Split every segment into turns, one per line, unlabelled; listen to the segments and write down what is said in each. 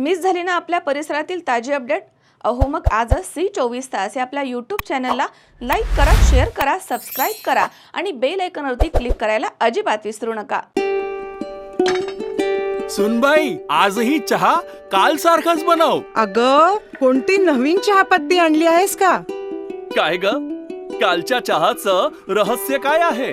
Miss झाली ना आपल्या परिसरातील ताजी अपडेट? अहो मग आजच सी चोवीस तास या आपल्या यूट्यूब चॅनलला लाईक करा शेअर करा सबस्क्राईब करा आणि बेल आयकॉनवरती क्लिक करायला अजिबात विसरू नका.
सुनबाई आजही चहा काल सारखाच बनव.
अग कोणती नवीन चहापत्ती आणली आहेस का?
काय ग? कालच्या चहाचं रहस्य काय आहे?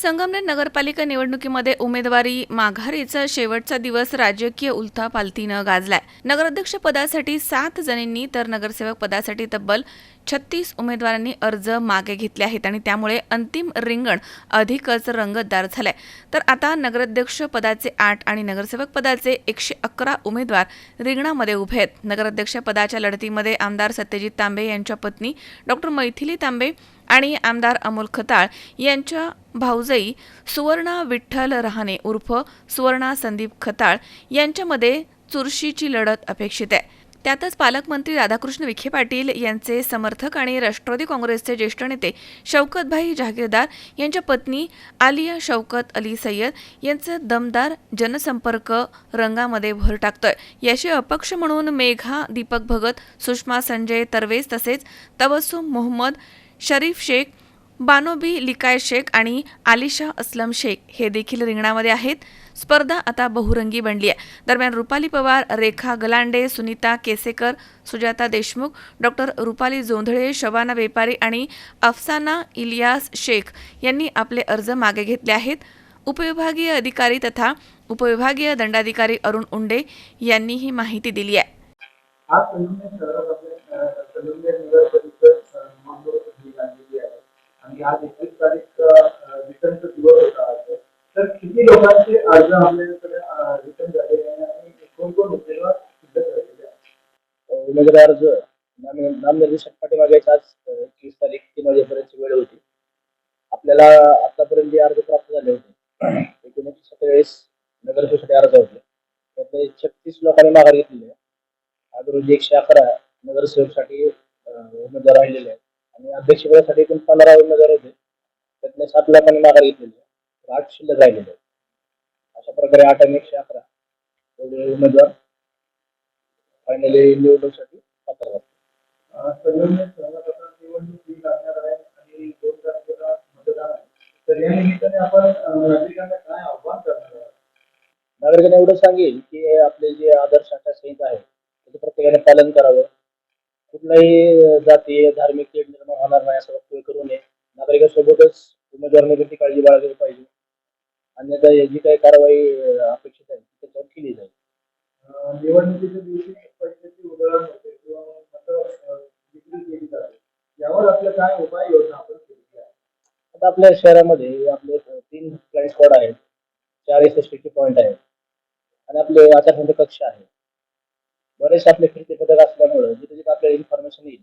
संगमनेर नगरपालिका निवडणुकीमध्ये उमेदवारी माघारीचा शेवटचा दिवस राजकीय उलथापालथीनं गाजलाय. नगराध्यक्ष पदासाठी सात जणींनी तर नगरसेवक पदासाठी तब्बल छत्तीस उमेदवारांनी अर्ज मागे घेतले आहेत आणि त्यामुळे अंतिम रिंगण अधिकच रंगतदार झालंय. तर आता नगराध्यक्ष पदाचे आठ आणि नगरसेवक पदाचे एकशे अकरा उमेदवार रिंगणामध्ये उभे आहेत. नगराध्यक्ष पदाच्या लढतीमध्ये आमदार सत्यजित तांबे यांच्या पत्नी डॉक्टर मैथिली तांबे आणि आमदार अमोल खताळ यांच्या भाऊजाई सुवर्णा विठ्ठल रहाणे उर्फ सुवर्णा संदीप खताळ यांच्यामध्ये चुरशीची लढत अपेक्षित आहे. त्यातच पालकमंत्री राधाकृष्ण विखे पाटील यांचे समर्थक आणि राष्ट्रवादी काँग्रेसचे ज्येष्ठ नेते शौकतभाई जहागीरदार यांच्या पत्नी आलिया शौकत अली सय्यद यांचं दमदार जनसंपर्क रंगामध्ये भर टाकतोय. याशी अपक्ष म्हणून मेघा दीपक भगत सुषमा संजय तरवेज तसेच तबस्सुम मोहम्मद शरीफ शेख बानोबी लिकाय शेख आणि आलिशा अस्लम शेख हे देखील रिंगणामध्ये आहेत. स्पर्धा आता बहुरंगी बनली आहे. दरम्यान रुपाली पवार रेखा गलांडे सुनीता केसेकर सुजाता देशमुख डॉक्टर रुपाली जोंधळे शबाना वेपारी आणि अफसाना इलियास शेख यांनी आपले अर्ज मागे घेतले आहेत. उपविभागीय अधिकारी तथा उपविभागीय दंडाधिकारी अरुण उंडे यांनी ही माहिती दिली आहे.
आणि आज एकवीस तारीख रिटर्नचा दिवस होता आज. तर किती लोकांचे अर्ज आपल्याकडे रिटर्न झालेले आहे आणि कोण कोण उमेदवार सिद्ध झालेले आहेत?
उमेदवार अर्ज नामनिर्देशक नामनिर्देशन आज एकवीस तारीख तीन वाजेपर्यंतची वेळ होती. आपल्याला आतापर्यंत जे अर्ज प्राप्त झाले होते एकूण सत्तेचाळीस नगरसेसाठी अर्ज होते. त्यातले छत्तीस लोकांनी माघार घेतलेली आहे. आज रोजी एकशे अकरा नगरसेवकसाठी उमेदवार राहिलेले आहेत. आणि अध्यक्षपदासाठी एकूण पंधरा उमेदवार होते त्यातले सात लोकांनी माघार घेतलेली आठ शिल्लक राहिलेले अशा प्रकारे आठ आणि एकशे अकरा एवढे उमेदवार फायनली निवडणुकीसाठी पात्र
नागरिकांना
एवढं सांगेल की आपले जे आदर्श आचारसंहिता आहे त्याचं प्रत्येकाने पालन करावं. कुठलाही अं, जातीय धार्मिक होणार नाही असं वक्तव्य करू नये. नागरिकांसोबतच उमेदवारांनी ती काळजी बाळगली पाहिजे. अन्यथा जी काही कारवाई अपेक्षित आहे ती त्याच्यावर केली जाईल.
निवडणुकीच्या दिवशी पैशाची उधळण होते किंवा मतं अ, विक्री केली जाते. यावर आपल्या काय उपाययोजना आपण केली आहे?
आता आपल्या शहरामध्ये आपले तीन फ्लाईट स्पॉट आहेत. चार एस एस टी पॉईंट आहेत. आणि आपले आचारसंहिता कक्ष आहे. बरेच आपले फिरते पथक असल्यामुळं जिथे जिथे आपल्याला इन्फॉर्मेशन येईल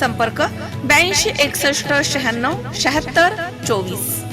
संपर्क ब्याऐंशी एकसष्ट शहाण्णव शहात्तर चोवीस.